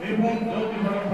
remontando para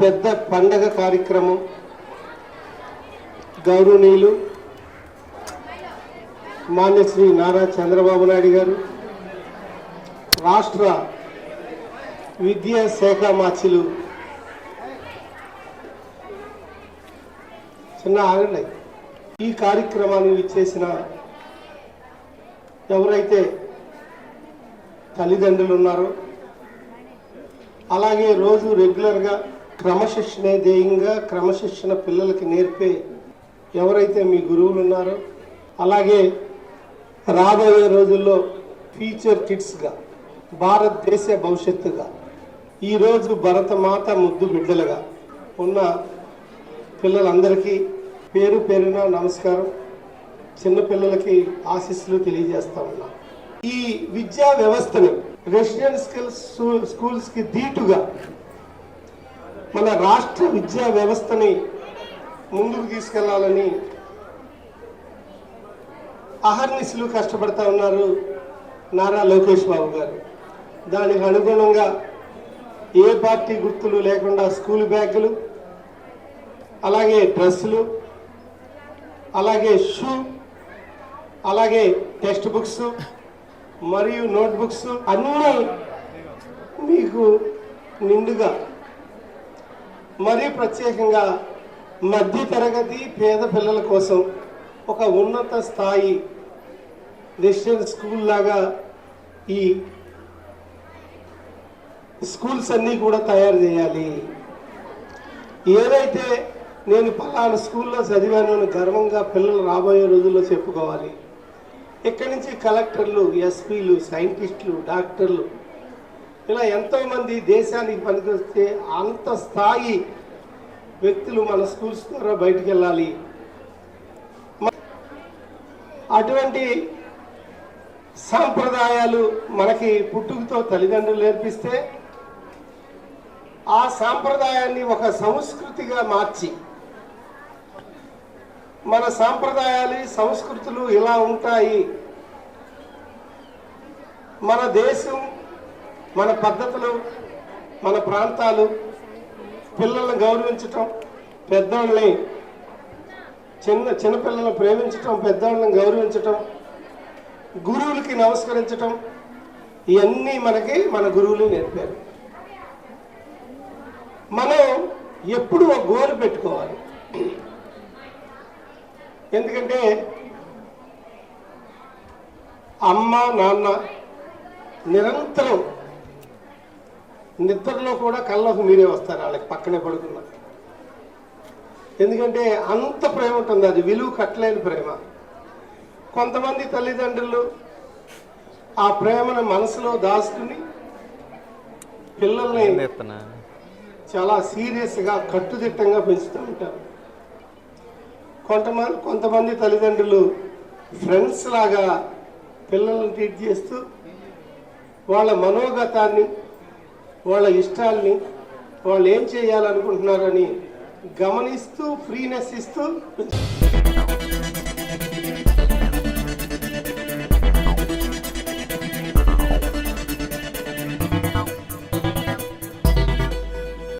పెద్ద పండగ కార్యక్రమం. గౌరవనీయులు మాన్యశ్రీ నారా చంద్రబాబు నాయుడు గారు రాష్ట్ర విద్యాశాఖ మార్చిలు చిన్న ఆగండి. ఈ కార్యక్రమాన్ని ఇచ్చేసిన ఎవరైతే తల్లిదండ్రులు ఉన్నారో అలాగే రోజు రెగ్యులర్గా క్రమశిక్షణ ధ్యేయంగా క్రమశిక్షణ పిల్లలకి నేర్పే ఎవరైతే మీ గురువులు ఉన్నారో అలాగే రాబోయే రోజుల్లో ఫ్యూచర్ కిడ్స్గా భారతదేశ భవిష్యత్తుగా ఈరోజు భరతమాత ముద్దు బిడ్డలుగా ఉన్న పిల్లలందరికీ పేరు పేరున నమస్కారం. చిన్నపిల్లలకి ఆశీస్సులు తెలియజేస్తా ఉన్నా. ఈ విద్యా వ్యవస్థని రెసిడెన్షియల్ స్కూల్స్కి స్కూల్స్కి ధీటుగా మన రాష్ట్ర విద్యా వ్యవస్థని ముందుకు తీసుకెళ్ళాలని అహర్నిశలు కష్టపడతా ఉన్నారు నారా లోకేష్ బాబు గారు. దానికి అనుగుణంగా ఏ పార్టీ గుర్తులు లేకుండా స్కూల్ బ్యాగులు అలాగే డ్రెస్సులు అలాగే షూ అలాగే టెక్స్ట్ బుక్స్ మరియు నోట్ బుక్స్ అన్నీ మీకు నిండుగా. మరీ ప్రత్యేకంగా మధ్య తరగతి పేద పిల్లల కోసం ఒక ఉన్నత స్థాయి రెసిడెంట్ స్కూల్ లాగా ఈ స్కూల్స్ అన్నీ కూడా తయారు చేయాలి. ఏదైతే నేను పలానా స్కూల్లో చదివాను అని గర్వంగా పిల్లలు రాబోయే రోజుల్లో చెప్పుకోవాలి. ఇక్కడి నుంచి కలెక్టర్లు ఎస్పీలు సైంటిస్టులు డాక్టర్లు ఇలా ఎంతోమంది దేశానికి పనికొస్తే అంత స్థాయి వ్యక్తులు మన స్కూల్స్ ద్వారా బయటికి వెళ్ళాలి అటువంటి సాంప్రదాయాలు మనకి పుట్టుకతో తల్లిదండ్రులు నేర్పిస్తే ఆ సాంప్రదాయాన్ని ఒక సంస్కృతిగా మార్చి మన సాంప్రదాయాలు సంస్కృతులు ఇలా ఉంటాయి. మన దేశం మన పద్ధతులు మన ప్రాంతాలు పిల్లల్ని గౌరవించటం పెద్దోళ్ళని చిన్న చిన్నపిల్లల్ని ప్రేమించటం పెద్దవాళ్ళని గౌరవించటం గురువులకి నమస్కరించటం ఇవన్నీ మనకి మన గురువులు నేర్పారు. మనం ఎప్పుడు ఒక గోలు పెట్టుకోవాలి. ఎందుకంటే అమ్మ నాన్న నిరంతరం నిద్రలో కూడా కళ్ళకు మీరే వస్తారు వాళ్ళకి పక్కనే పడుకున్నా. ఎందుకంటే అంత ప్రేమ ఉంటుంది అది విలువ కట్టలేని ప్రేమ. కొంతమంది తల్లిదండ్రులు ఆ ప్రేమను మనసులో దాచుకుని పిల్లల్ని చాలా సీరియస్గా కట్టుదిట్టంగా పెంచుతూ ఉంటారు. కొంతమంది కొంతమంది తల్లిదండ్రులు ఫ్రెండ్స్ లాగా పిల్లల్ని ట్రీట్ చేస్తూ వాళ్ళ మనోగతాన్ని వాళ్ళ ఇష్టాల్ని వాళ్ళు ఏం చేయాలనుకుంటున్నారని గమనిస్తూ ఫ్రీనెస్ ఇస్తూ